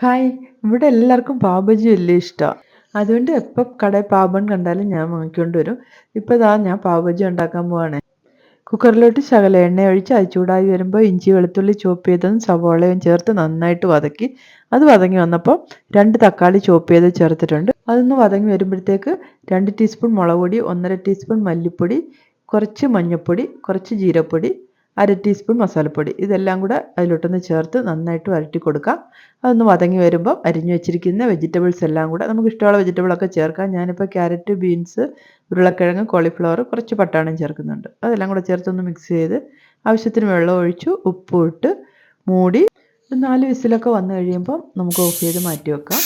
Hi ഇവിടെ എല്ലാവർക്കും പാവബജി വലിയ ഇഷ്ടമാണ് അതുകൊണ്ട് എപ്പോൾ കടയിൽ പാവബൺ കണ്ടാലും ഞാൻ വാങ്ങിക്കൊണ്ട് വരും. ഇപ്പോൾ ഇതാ ഞാൻ പാവബജി ഉണ്ടാക്കാൻ പോവാണ്. കുക്കറിലോട്ട് ശകല എണ്ണ ഒഴിച്ച് അത് ചൂടായി വരുമ്പോൾ ഇഞ്ചി വെളുത്തുള്ളി ചോപ്പ് ചെയ്തതും സവോളയും ചേർത്ത് നന്നായിട്ട് വതക്കി. അത് വതങ്ങി വന്നപ്പോൾ രണ്ട് തക്കാളി ചോപ്പ് ചെയ്ത് ചേർത്തിട്ടുണ്ട്. അതൊന്ന് വതങ്ങി വരുമ്പോഴത്തേക്ക് രണ്ട് ടീസ്പൂൺ മുളക് പൊടി ഒന്നര ടീസ്പൂൺ മല്ലിപ്പൊടി കുറച്ച് മഞ്ഞൾപ്പൊടി കുറച്ച് ജീരപ്പൊടി അര ടീസ്പൂൺ മസാലപ്പൊടി. ഇതെല്ലാം കൂടെ അതിലോട്ടൊന്ന് ചേർത്ത് നന്നായിട്ട് വരട്ടി കൊടുക്കാം. അതൊന്ന് വതങ്ങി വരുമ്പോൾ അരിഞ്ഞു വെച്ചിരിക്കുന്ന വെജിറ്റബിൾസ് എല്ലാം കൂടെ നമുക്ക് ഇഷ്ടമുള്ള വെജിറ്റബിളൊക്കെ ചേർക്കാം. ഞാനിപ്പോൾ ക്യാരറ്റ് ബീൻസ് ഉരുളക്കിഴങ്ങ് കോളിഫ്ലവർ കുറച്ച് പട്ടാണയും ചേർക്കുന്നുണ്ട്. അതെല്ലാം കൂടെ ചേർത്തൊന്ന് മിക്സ് ചെയ്ത് ആവശ്യത്തിന് വെള്ളം ഒഴിച്ചു ഉപ്പും ഇട്ട് മൂടി നാല് വിസിലൊക്കെ വന്നു കഴിയുമ്പോൾ നമുക്ക് ഓഫ് ചെയ്ത് മാറ്റി വെക്കാം.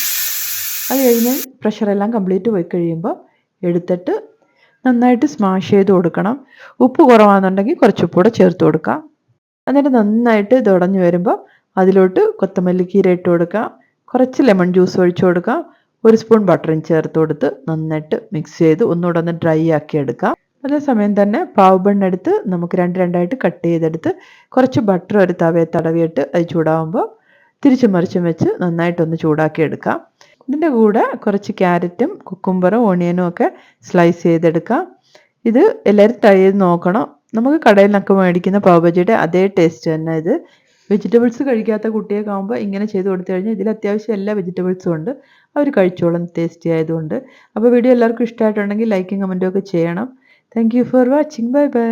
അത് കഴിഞ്ഞ് പ്രഷറെല്ലാം കംപ്ലീറ്റ് പോയി കഴിയുമ്പോൾ എടുത്തിട്ട് നന്നായിട്ട് സ്മാഷ് ചെയ്ത് കൊടുക്കണം. ഉപ്പ് കുറവാണെന്നുണ്ടെങ്കിൽ കുറച്ച് ഉപ്പൂടെ ചേർത്ത് കൊടുക്കാം. എന്നിട്ട് നന്നായിട്ട് ഇത് ഉടഞ്ഞു വരുമ്പോൾ അതിലോട്ട് കൊത്തമല്ലിക്കീര ഇട്ട് കൊടുക്കാം കുറച്ച് ലെമൺ ജ്യൂസ് ഒഴിച്ച് കൊടുക്കാം ഒരു സ്പൂൺ ബട്ടറും ചേർത്ത് കൊടുത്ത് നന്നായിട്ട് മിക്സ് ചെയ്ത് ഒന്നുകൂടെ ഒന്ന് ഡ്രൈ ആക്കി എടുക്കാം. അതേസമയം തന്നെ പാവ് ബണ്ണെടുത്ത് നമുക്ക് രണ്ട് രണ്ടായിട്ട് കട്ട് ചെയ്തെടുത്ത് കുറച്ച് ബട്ടർ ഒരു തവയെ തടവിയിട്ട് അത് ചൂടാവുമ്പോൾ തിരിച്ചും മറിച്ചും വെച്ച് നന്നായിട്ടൊന്ന് ചൂടാക്കി എടുക്കാം. ഇതിന്റെ കൂടെ കുറച്ച് ക്യാരറ്റും കുക്കുംബറും ഓണിയനും ഒക്കെ സ്ലൈസ് ചെയ്തെടുക്കാം. ഇത് എല്ലാവരും ട്രൈ ചെയ്ത് നോക്കണം. നമുക്ക് കടയിൽ നിന്നൊക്കെ മേടിക്കുന്ന പാവബജിയുടെ അതേ ടേസ്റ്റ് തന്നെ ഇത്. വെജിറ്റബിൾസ് കഴിക്കാത്ത കുട്ടിയൊക്കെ ആകുമ്പോൾ ഇങ്ങനെ ചെയ്ത് കൊടുത്തു കഴിഞ്ഞാൽ ഇതിൽ അത്യാവശ്യം എല്ലാ വെജിറ്റബിൾസും ഉണ്ട്. അവർ കഴിച്ചോളും ടേസ്റ്റി ആയതുകൊണ്ട്. അപ്പോൾ വീഡിയോ എല്ലാവർക്കും ഇഷ്ടമായിട്ടുണ്ടെങ്കിൽ ലൈക്കും കമന്റും ഒക്കെ ചെയ്യണം. Thank for watching bye bye